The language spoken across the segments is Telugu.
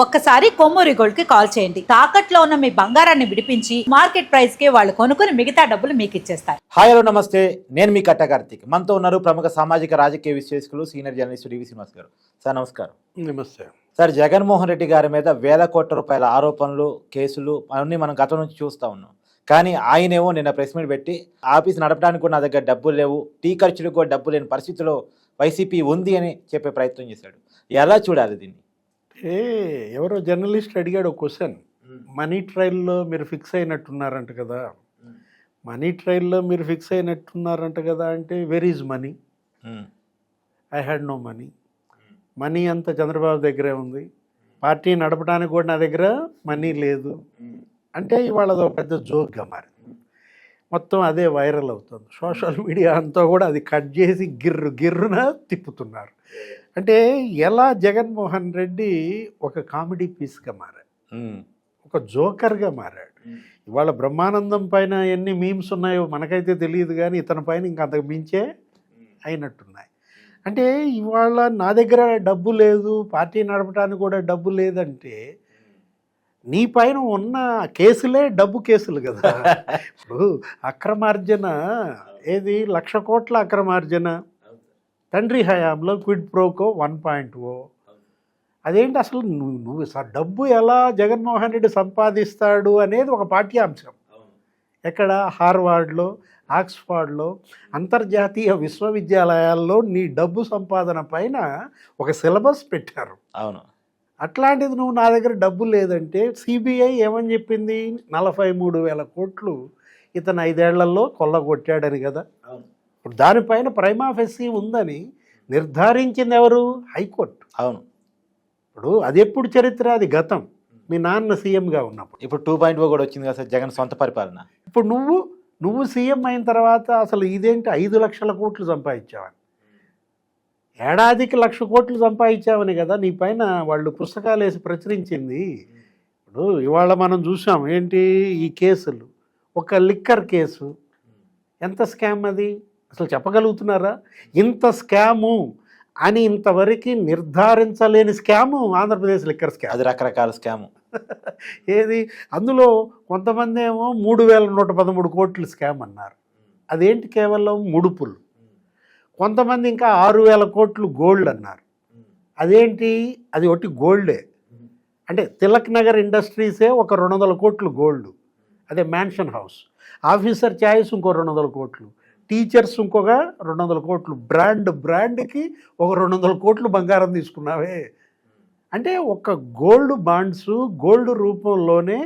ఒక్కసారి కొమ్మూరి గోల్డ్కి కాల్ చేయండి. తాకట్లో ఉన్న మీ బంగారాన్ని విడిపించి మార్కెట్ ప్రైస్కి వాళ్ళు కొనుక్కుని మిగతా డబ్బులు మీకు ఇచ్చేస్తారు. హాయ్ హలో నమస్తే. నేను మీ కట్ట కార్తీక్. మనతో ఉన్నారు ప్రముఖ సామాజిక రాజకీయ విశ్లేషకులు సీనియర్ జర్నలిస్ట్ డివి శ్రీనివాస్ గారు. సార్ నమస్కారం. నమస్తే. సార్ జగన్మోహన్ రెడ్డి గారి మీద వేల కోట్ల రూపాయల ఆరోపణలు కేసులు అవన్నీ మనం గతం నుంచి చూస్తూ ఉన్నాం. కానీ ఆయనేమో నిన్న ప్రెస్ మీట్ పెట్టి ఆఫీస్ నడపడానికి కూడా నా దగ్గర డబ్బులు లేవు టీ ఖర్చులకు కూడా డబ్బు లేని పరిస్థితిలో వైసీపీ ఉంది అని చెప్పే ప్రయత్నం చేశాడు. ఎలా చూడాలి దీన్ని? ఏ ఎవరో జర్నలిస్ట్ అడిగాడు ఒక క్వశ్చన్. మనీ ట్రయల్లో మీరు ఫిక్స్ అయినట్టున్నారంట కదా. మనీ ట్రయల్లో మీరు ఫిక్స్ అయినట్టున్నారంట కదా అంటే where is money I had no money money అంతా చంద్రబాబు దగ్గరే ఉంది. పార్టీ నడపడానికి కూడా నా దగ్గర మనీ లేదు. అంటే ఇవాళ అదొక పెద్ద జోక్గా మారింది. మొత్తం అదే వైరల్ అవుతుంది. సోషల్ మీడియా అంతా కూడా అది కట్ చేసి గిర్రు గిర్రున తిప్పుతున్నారు. అంటే ఎలా జగన్మోహన్ రెడ్డి ఒక కామెడీ పీస్గా మారాడు. ఒక జోకర్గా మారాడు. ఇవాళ బ్రహ్మానందం పైన ఎన్ని మీమ్స్ ఉన్నాయో మనకైతే తెలియదు కానీ ఇతని పైన ఇంకా అంతకు మించే అయినట్టున్నాయి. అంటే ఇవాళ నా దగ్గర డబ్బు లేదు పార్టీ నడపడానికి కూడా డబ్బు లేదంటే నీ పైన ఉన్న కేసులే డబ్బు కేసులు కదా. ఇప్పుడు అక్రమార్జన ఏది? లక్ష కోట్ల అక్రమార్జన. తండ్రి హయాంలో quid pro quo one point O. అదేంటి అసలు నువ్వు నువ్వు డబ్బు ఎలా జగన్మోహన్ రెడ్డి సంపాదిస్తాడు అనేది ఒక పాఠ్యాంశం. ఎక్కడ? హార్వార్డ్లో ఆక్స్ఫర్డ్లో అంతర్జాతీయ విశ్వవిద్యాలయాల్లో నీ డబ్బు సంపాదన పైన ఒక సిలబస్ పెట్టారు. అవును. అట్లాంటిది నువ్వు నా దగ్గర డబ్బు లేదంటే సిబిఐ ఏమని చెప్పింది? నలభై మూడు వేల కోట్లు ఇతను ఐదేళ్ళలో కొల్లగొట్టాడని కదా. ఇప్పుడు దానిపైన ప్రైమాఫెస్సీ ఉందని నిర్ధారించింది ఎవరు? హైకోర్టు. అవును. ఇప్పుడు అది ఎప్పుడు చరిత్ర? అది గతం. మీ నాన్న సీఎంగా ఉన్నప్పుడు. ఇప్పుడు టూ పాయింట్ ఓ కూడా వచ్చింది కదా సార్ జగన్ సొంత పరిపాలన. ఇప్పుడు నువ్వు నువ్వు సీఎం అయిన తర్వాత అసలు ఇదేంటి? ఐదు లక్షల కోట్లు సంపాదించావని. ఏడాదికి లక్ష కోట్లు సంపాదించావని కదా నీ పైన వాళ్ళు పుస్తకాలు వేసి ప్రచురించింది. ఇప్పుడు ఇవాళ మనం చూసాం ఏంటి ఈ కేసులు? ఒక లిక్కర్ కేసు. ఎంత స్కామ్ అది? అసలు చెప్పగలుగుతున్నారా? ఇంత స్కాము అని ఇంతవరకు నిర్ధారించలేని స్కాము ఆంధ్రప్రదేశ్ లిక్కర్ స్కామ్. అది రకరకాల స్కామ్. ఏది? అందులో కొంతమంది ఏమో మూడు వేల నూట పదమూడు కోట్లు స్కామ్ అన్నారు. అదేంటి కేవలం ముడుపులు? కొంతమంది ఇంకా ఆరు వేల కోట్లు గోల్డ్ అన్నారు. అదేంటి? అది ఒకటి గోల్డే. అంటే తిలక్ నగర్ ఇండస్ట్రీసే ఒక రెండు వందల కోట్లు గోల్డ్. అదే మ్యాన్షన్ హౌస్. ఆఫీసర్ ఛాయిస్ ఇంకో రెండు వందల కోట్లు. టీచర్స్ ఇంకొక రెండు వందల కోట్లు బ్రాండ్ బ్రాండ్కి ఒక రెండు వందల కోట్లు బంగారం తీసుకున్నావే. అంటే ఒక గోల్డ్ బాండ్స్ గోల్డ్ రూపంలోనే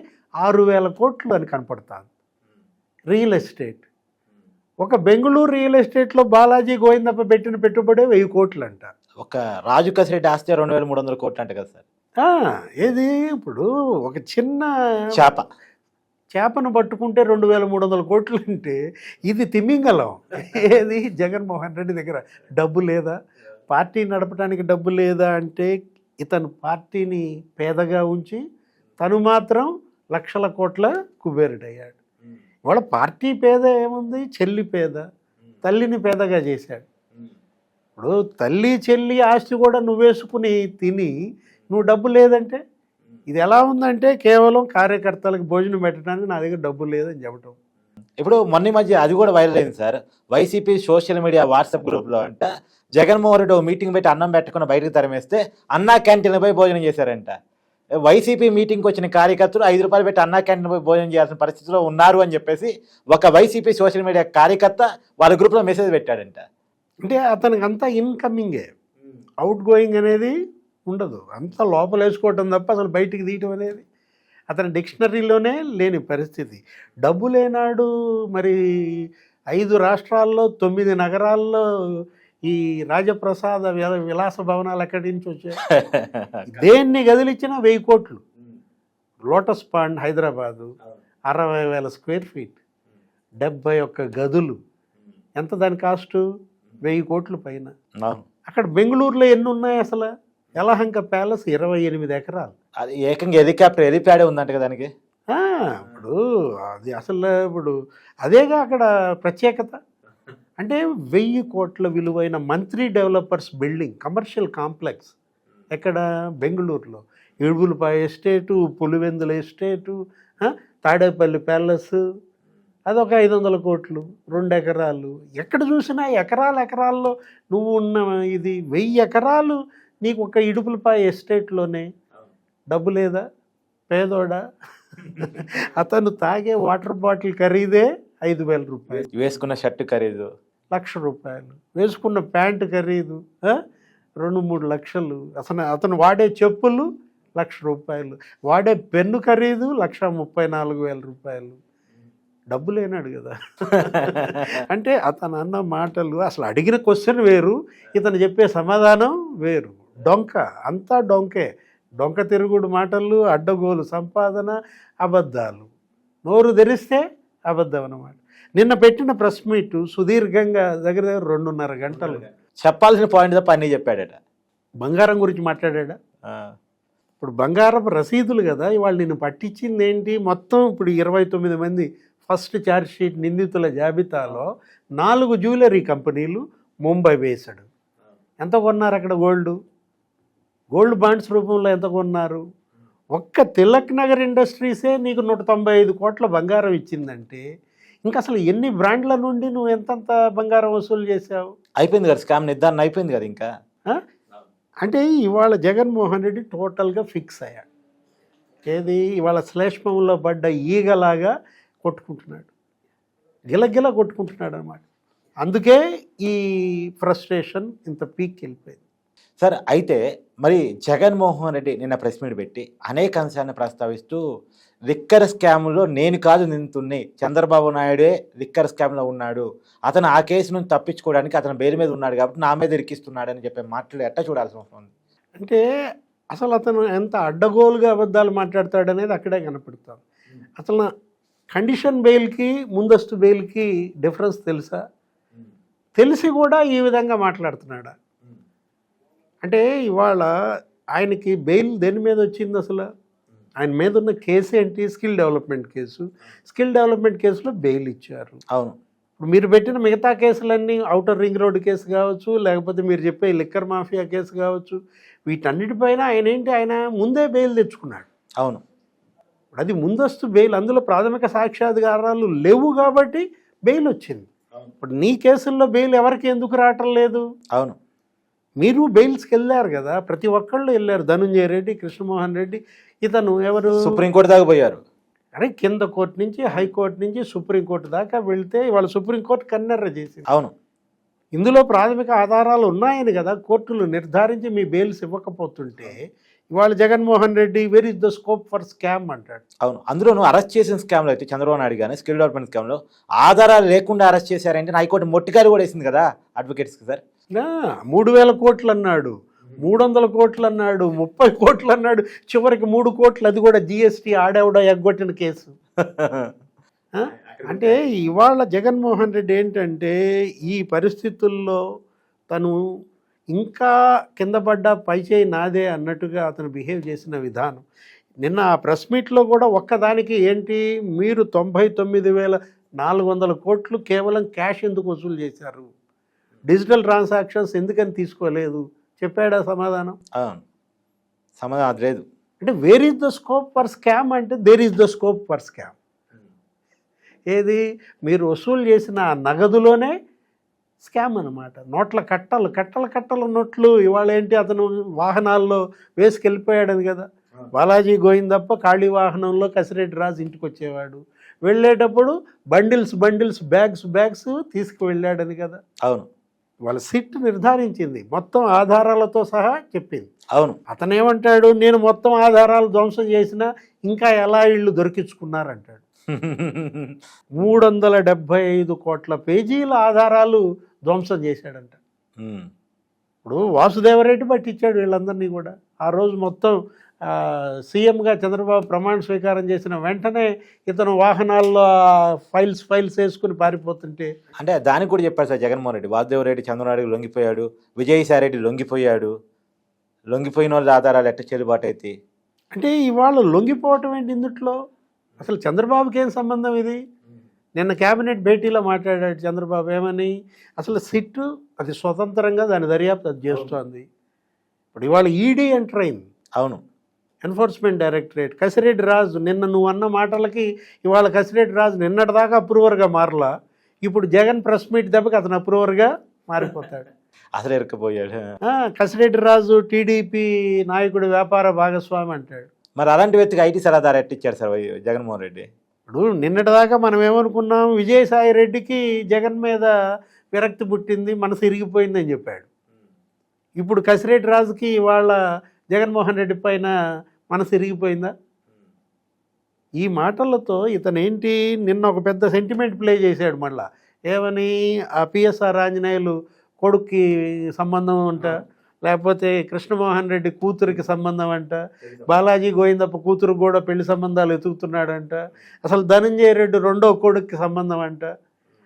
ఆరు వేల కోట్లు అని కనపడుతుంది. Real estate. ఒక బెంగళూరు రియల్ ఎస్టేట్లో బాలాజీ గోవిందప్ప పెట్టిన పెట్టుబడే వెయ్యి కోట్లు అంట ఒక రాజు కసిరెడ్డి ఆస్తి రెండు వేల మూడు వందల కోట్లు అంట కదా సార్. ఏది ఇప్పుడు ఒక చిన్న చేప. చేపను పట్టుకుంటే రెండు వేల మూడు వందల కోట్లు అంటే ఇది తిమింగలం ఏది? జగన్మోహన్ రెడ్డి దగ్గర. డబ్బు లేదా? పార్టీ నడపడానికి డబ్బు లేదా అంటే ఇతను పార్టీని పేదగా ఉంచి తను మాత్రం లక్షల కోట్ల కుబేరుడయ్యాడు. ఇవాళ పార్టీ పేద ఏముంది? చెల్లి పేద. తల్లిని పేదగా చేశాడు. ఇప్పుడు తల్లి చెల్లి ఆస్తి కూడా నువ్వేసుకుని తిని నువ్వు డబ్బు లేదంటే? ఇది ఎలా ఉందంటే కేవలం కార్యకర్తలకు భోజనం పెట్టడానికి నా దగ్గర డబ్బు లేదని చెప్పటం. ఇప్పుడు మొన్న మధ్య అది కూడా వైరల్ అయింది sir. YCP social media WhatsApp గ్రూప్లో అంట జగన్మోహన్ రెడ్డి మీటింగ్ పెట్టి అన్నం పెట్టకుండా బయటకు తరిమేస్తే అన్నా క్యాంటీన్ పోయి భోజనం చేశారంట. వైసీపీ మీటింగ్కి వచ్చిన కార్యకర్తలు ఐదు రూపాయలు పెట్టి అన్నా క్యాంటీన్ పోయి భోజనం చేయాల్సిన పరిస్థితిలో ఉన్నారు అని చెప్పేసి ఒక వైసీపీ సోషల్ మీడియా కార్యకర్త వాళ్ళ గ్రూప్లో మెసేజ్ పెట్టాడంట. అంటే అతనికి అంతా ఇన్కమింగే. అవుట్ గోయింగ్ అనేది ఉండదు. అంతా లోపల వేసుకోవటం తప్ప అసలు బయటికి తీయటం అనేది అతని డిక్షనరీలోనే లేని పరిస్థితి. డబ్బు లేనాడు మరి ఐదు రాష్ట్రాల్లో తొమ్మిది నగరాల్లో ఈ రాజప్రసాద విల- విలాస భవనాలు ఎక్కడి నుంచి వచ్చాయి? దేన్ని గదిలిచ్చినా వెయ్యి కోట్లు. లోటస్ పాండ్ హైదరాబాదు అరవై వేల స్క్వేర్ ఫీట్. డెబ్బై ఒక్క గదులు. ఎంత దాని కాస్టు? వెయ్యి కోట్ల పైన. అక్కడ బెంగళూరులో ఎన్ని ఉన్నాయి అసలు? యలహంక ప్యాలెస్ ఇరవై ఎనిమిది ఎకరాలు. అది ఏకంగా హెలికాప్టర్ హెలిప్యాడే ఉందంట కదా దానికి? ఇప్పుడు అది అసలు ఇప్పుడు అదేగా అక్కడ ప్రత్యేకత? అంటే వెయ్యి కోట్ల విలువైన మంత్రి డెవలపర్స్ బిల్డింగ్ కమర్షియల్ కాంప్లెక్స్ ఎక్కడ? బెంగళూరులో. Idupulapaya estate Pulivendula estate Tadepalli palace అదొక ఐదు వందల కోట్లు రెండు ఎకరాలు. ఎక్కడ చూసినా ఎకరాల ఎకరాల్లో నువ్వు ఉన్న ఇది వెయ్యి ఎకరాలు నీకు ఒక ఇడుపులపాయ ఎస్టేట్లోనే డబ్బు లేదా? పేదోడా? అతను తాగే వాటర్ బాటిల్ ఖరీదే ఐదు వేల రూపాయలు. వేసుకున్న షర్ట్ ఖరీదు. లక్ష రూపాయలు. వేసుకున్న ప్యాంటు ఖరీదు? రెండు మూడు లక్షలు. అసలు అతను వాడే చెప్పులు లక్ష రూపాయలు. వాడే పెన్ను ఖరీదు లక్ష ముప్పై నాలుగు వేల రూపాయలు. డబ్బు లేనాడు కదా. అంటే అతను అన్న మాటలు అసలు అడిగిన క్వశ్చన్ వేరు ఇతను చెప్పే సమాధానం వేరు. డొంక అంతా డొంకే. డొంక తిరుగుడు మాటలు అడ్డగోలు సంపాదన అబద్ధాలు. నోరు తెరిస్తే అబద్ధం అన్నమాట. నిన్న పెట్టిన ప్రెస్ మీట్ సుదీర్ఘంగా దగ్గర దగ్గర రెండున్నర గంటలు. చెప్పాల్సిన పాయింట్ తప్ప అన్నీ చెప్పాడట. బంగారం గురించి మాట్లాడా ఇప్పుడు బంగారపు రసీదులు కదా ఇవాళ నిన్ను పట్టించింది ఏంటి మొత్తం ఇప్పుడు ఇరవై తొమ్మిది మంది ఫస్ట్ ఛార్జ్ షీట్ నిందితుల జాబితాలో నాలుగు జ్యువెలరీ కంపెనీలు ముంబై వేసాడు ఎంత కొన్నారు అక్కడ గోల్డ్? గోల్డ్ బాండ్స్ రూపంలో ఎంత కొన్నారు? ఒక్క తిలక్ నగర్ ఇండస్ట్రీసే నీకు నూట తొంభై ఐదు కోట్ల బంగారం ఇచ్చిందంటే ఇంకా అసలు ఎన్ని బ్రాండ్ల నుండి నువ్వు ఎంతంత బంగారం వసూలు చేసావు అయిపోయింది కదా స్కామ్ నిర్ధారణ అయిపోయింది కదా ఇంకా? అంటే ఇవాళ జగన్మోహన్ రెడ్డి టోటల్గా ఫిక్స్ అయ్యాడు. ఏది? ఇవాళ శ్లేష్మంలో పడ్డ ఈగలాగా కొట్టుకుంటున్నాడు. గిలగిల కొట్టుకుంటున్నాడు అనమాట అందుకే ఈ ఫ్రస్ట్రేషన్ ఇంత పీక్ వెళ్ళిపోయింది. సార్ అయితే మరి జగన్మోహన్ రెడ్డి నిన్న ప్రెస్ మీట్ పెట్టి అనేక అంశాన్ని ప్రస్తావిస్తూ లిక్కర్ స్కామ్లో నేను కాదు నింతున్ని చంద్రబాబు నాయుడే లిక్కర్ స్కామ్లో ఉన్నాడు అతను ఆ కేసు నుంచి తప్పించుకోవడానికి అతను బెయిల్ మీద ఉన్నాడు కాబట్టి నా మీద ఇరికిస్తున్నాడు అని చెప్పే మాటలు ఎట్టా చూడాల్సిన అవసరం ఉంది? అంటే అసలు అతను ఎంత అడ్డగోలుగా అబద్ధాలు మాట్లాడతాడనేది అక్కడే కనపడుతుంది అసలు కండిషన్ బెయిల్కి ముందస్తు బెయిల్కి డిఫరెన్స్ తెలుసా? తెలిసి కూడా ఈ విధంగా మాట్లాడుతున్నాడా? అంటే ఇవాళ ఆయనకి బెయిల్ దేని మీద వచ్చింది అసలు? ఆయన మీద ఉన్న కేసు ఏంటి? Skill development case. Skill development కేసులో బెయిల్ ఇచ్చారు. అవును. ఇప్పుడు మీరు పెట్టిన మిగతా కేసులన్నీ అవుటర్ రింగ్ రోడ్ కేసు కావచ్చు లేకపోతే మీరు చెప్పే లిక్కర్ మాఫియా కేసు కావచ్చు వీటన్నిటిపైన ఆయన ఏంటి? ఆయన ముందే బెయిల్ తెచ్చుకున్నాడు. అవును. అది ముందస్తు బెయిల్ అందులో ప్రాథమిక సాక్ష్యాధారాలు లేవు కాబట్టి బెయిల్ వచ్చింది. ఇప్పుడు నీ కేసుల్లో బెయిల్ ఎవరికి ఎందుకు రావటం లేదు? అవును. మీరు బెయిల్స్కి వెళ్ళారు కదా ప్రతి ఒక్కళ్ళు వెళ్ళారు. ధనుంజయ రెడ్డి కృష్ణమోహన్ రెడ్డి ఇతను ఎవరు? సుప్రీంకోర్టు దాకా పోయారు. అరే కింద కోర్టు నుంచి హైకోర్టు నుంచి సుప్రీంకోర్టు దాకా వెళ్తే ఇవాళ సుప్రీంకోర్టు కన్నెర్ర చేసింది. అవును. ఇందులో ప్రాథమిక ఆధారాలు ఉన్నాయని కదా కోర్టులు నిర్ధారించి మీ బెయిల్స్ ఇవ్వకపోతుంటే ఇవాళ Jaganmohan Reddy where is the scope for scam అంటాడు. అవును. అందులోనూ అరెస్ట్ చేసిన స్కామ్లో అయితే చంద్రబాబు నాయుడు కానీ స్కిల్ డెవలప్మెంట్ స్కామ్లో ఆధారాలు లేకుండా అరెస్ట్ చేశారంటే హైకోర్టు మొట్టికాయలు కూడా వేసింది కదా అడ్వకేట్స్కి సార్. మూడు వేల కోట్లు అన్నాడు మూడు వందల కోట్లు అన్నాడు ముప్పై కోట్లు అన్నాడు చివరికి మూడు కోట్లు అది కూడా జిఎస్టీ ఆడేవడ ఎగ్గొట్టిన కేసు. అంటే ఇవాళ జగన్మోహన్ రెడ్డి ఏంటంటే ఈ పరిస్థితుల్లో తను ఇంకా కింద పడ్డ పైచేయి నాదే అన్నట్టుగా అతను బిహేవ్ చేసిన విధానం. నిన్న ఆ ప్రెస్ మీట్లో కూడా ఒక్కదానికి ఏంటి మీరు తొంభై తొమ్మిది వేల నాలుగు వందల కోట్లు కేవలం క్యాష్ ఎందుకు వసూలు చేశారు? డిజిటల్ ట్రాన్సాక్షన్స్ ఎందుకని తీసుకోలేదు? చెప్పాడా సమాధానం? అవును సమాధానం లేదు. అంటే where is the scope for scam అంటే there is the scope for scam ఏది? మీరు వసూలు చేసిన నగదులోనే స్కామ్ అన్నమాట. నోట్ల కట్టలు కట్టలు కట్టలు నోట్లు ఇవాళ ఏంటి అతను వాహనాల్లో వేసుకెళ్ళిపోయాడని కదా. బాలాజీ గోయిందప్ప ఖాళీ వాహనంలో కసిరెడ్డి రాజు ఇంటికి వచ్చేవాడు వెళ్ళేటప్పుడు బండిల్స్ బండిల్స్ బ్యాగ్స్ బ్యాగ్స్ తీసుకువెళ్ళాడని కదా. అవును. వాళ్ళ సిట్ నిర్ధారించింది. మొత్తం ఆధారాలతో సహా చెప్పింది. అవును. అతను ఏమంటాడు నేను మొత్తం ఆధారాలు ధ్వంసం చేసినా ఇంకా ఎలా ఇళ్ళు దొరికించుకున్నారంటాడు. మూడు వందల డెబ్భై ఐదు కోట్ల పేజీల ఆధారాలు ధ్వంసం చేశాడంట. ఇప్పుడు వాసుదేవరెడ్డి పట్టించాడు వీళ్ళందరినీ కూడా. ఆ రోజు మొత్తం సీఎంగా చంద్రబాబు ప్రమాణ స్వీకారం చేసిన వెంటనే ఇతను వాహనాల్లో ఫైల్స్ ఫైల్స్ వేసుకుని పారిపోతుంటే. అంటే దానికి కూడా చెప్పారు సార్ జగన్మోహన్ రెడ్డి. వాసుదేవ్ రెడ్డి చంద్రబాబు లొంగిపోయాడు విజయసాయి రెడ్డి లొంగిపోయాడు లొంగిపోయిన వాళ్ళ ఆధారాలు ఎట్ట చెల్లుబాటు అయితే అంటే ఇవాళ లొంగిపోవటం ఏంటి ఇందుట్లో? అసలు చంద్రబాబుకి ఏం సంబంధం ఇది? నిన్న కేబినెట్ భేటీలో మాట్లాడాడు చంద్రబాబు. ఏమని? అసలు సిట్ అది స్వతంత్రంగా దాని దర్యాప్తు అది చేస్తోంది. ఇప్పుడు ఇవాళ ఈడీ ఎంటర్ అయింది. అవును. ఎన్ఫోర్స్మెంట్ డైరెక్టరేట్ కసిరెడ్డి రాజు నిన్న నువ్వు అన్న మాటలకి ఇవాళ కసిరెడ్డి రాజు నిన్నటిదాకా అప్రూవర్గా మారలా. ఇప్పుడు జగన్ ప్రెస్ మీట్ దెబ్బకి అతను అప్రూవర్గా మారిపోతాడు. అసలు ఇరుక్కుపోయాడు. ఆ, కసిరెడ్డి రాజు టీడీపీ నాయకుడు వ్యాపార భాగస్వామి అంటాడు. మరి అలాంటి వ్యక్తికి ఐటీ సలహాదారు ఎట్టిచ్చారు సార్ జగన్మోహన్ రెడ్డి? ఇప్పుడు నిన్నటిదాకా మనం ఏమనుకున్నాం విజయసాయి రెడ్డికి జగన్ మీద విరక్తి పుట్టింది మనసు ఇరిగిపోయిందని చెప్పాడు. ఇప్పుడు కసిరెడ్డి రాజుకి వాళ్ళ జగన్మోహన్ రెడ్డి పైన మనసు ఇరిగిపోయిందా? ఈ మాటలతో ఇతనేంటి నిన్న ఒక పెద్ద సెంటిమెంట్ ప్లే చేశాడు మళ్ళా. ఏమని ఆ పిఎస్ఆర్ ఆంజనేయులు కొడుక్కి సంబంధం ఉంటా లేకపోతే కృష్ణమోహన్ రెడ్డి కూతురికి సంబంధం అంట బాలాజీ గోవిందప్ప కూతురు కూడా పెళ్ళి సంబంధాలు ఎతుకుతున్నాడంట అసలు ధనంజయ రెడ్డి రెండో కొడుక్కి సంబంధం అంట.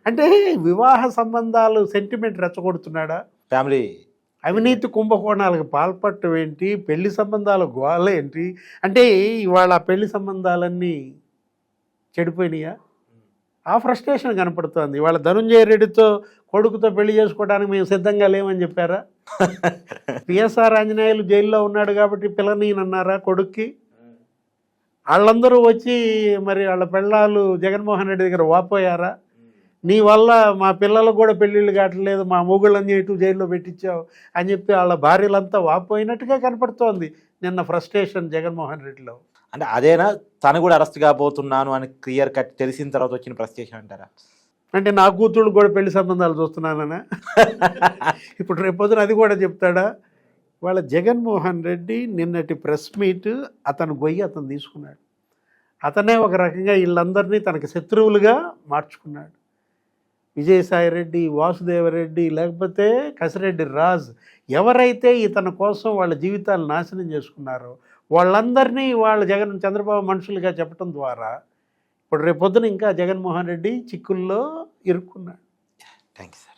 అంటే వివాహ సంబంధాలు సెంటిమెంట్ రెచ్చగొడుతున్నాడా? ఫ్యామిలీ. అవినీతి కుంభకోణాలకు పాల్పడటం ఏంటి? పెళ్ళి సంబంధాల గోల ఏంటి? అంటే ఇవాళ ఆ పెళ్ళి సంబంధాలన్నీ చెడిపోయినాయా? ఆ ఫ్రస్ట్రేషన్ కనపడుతోంది. ఇవాళ ధనుంజయ రెడ్డితో కొడుకుతో పెళ్ళి చేసుకోవడానికి మేము సిద్ధంగా లేమని చెప్పారా? పిఎస్ఆర్ ఆంజనేయులు జైల్లో ఉన్నాడు కాబట్టి పిల్లనీయనన్నారా కొడుక్కి? వాళ్ళందరూ వచ్చి మరి వాళ్ళ పిల్లలు జగన్మోహన్ రెడ్డి దగ్గర వాపోయారా? నీ వల్ల మా పిల్లలకు కూడా పెళ్ళిళ్ళు కావట్లేదు మా మొగుళ్ళని ఇటు జైల్లో పెట్టించావు అని చెప్పి వాళ్ళ భార్యలంతా వాపోయినట్టుగా కనపడుతోంది నిన్న ఫ్రస్ట్రేషన్ జగన్మోహన్ రెడ్డిలో. అంటే అదేనా? తను కూడా అరెస్ట్ కాబోతున్నాను అని క్లియర్ కట్ తెలిసిన తర్వాత వచ్చిన ఫ్రస్ట్రేషన్ అంటారా? అంటే నా కూతుళ్ళు కూడా పెళ్ళి సంబంధాలు చూస్తున్నానన్నా ఇప్పుడు రేపొద్దున అది కూడా చెప్తాడా? వాళ్ళ జగన్మోహన్ రెడ్డి నిన్నటి ప్రెస్ మీట్ అతను గొయ్యి అతను తీసుకున్నాడు. అతనే ఒక రకంగా వీళ్ళందరినీ తనకి శత్రువులుగా మార్చుకున్నాడు. విజయసాయి రెడ్డి వాసుదేవరెడ్డి లేకపోతే కసిరెడ్డి రాజ్ ఎవరైతే ఇతని కోసం వాళ్ళ జీవితాలు నాశనం చేసుకున్నారో వాళ్ళందరినీ వాళ్ళ జగన్ చంద్రబాబు మనుషులుగా చెప్పడం ద్వారా ఇప్పుడు రేపొద్దున ఇంకా జగన్మోహన్ రెడ్డి చిక్కుల్లో ఇరుక్కున్నాడు. Thank you sir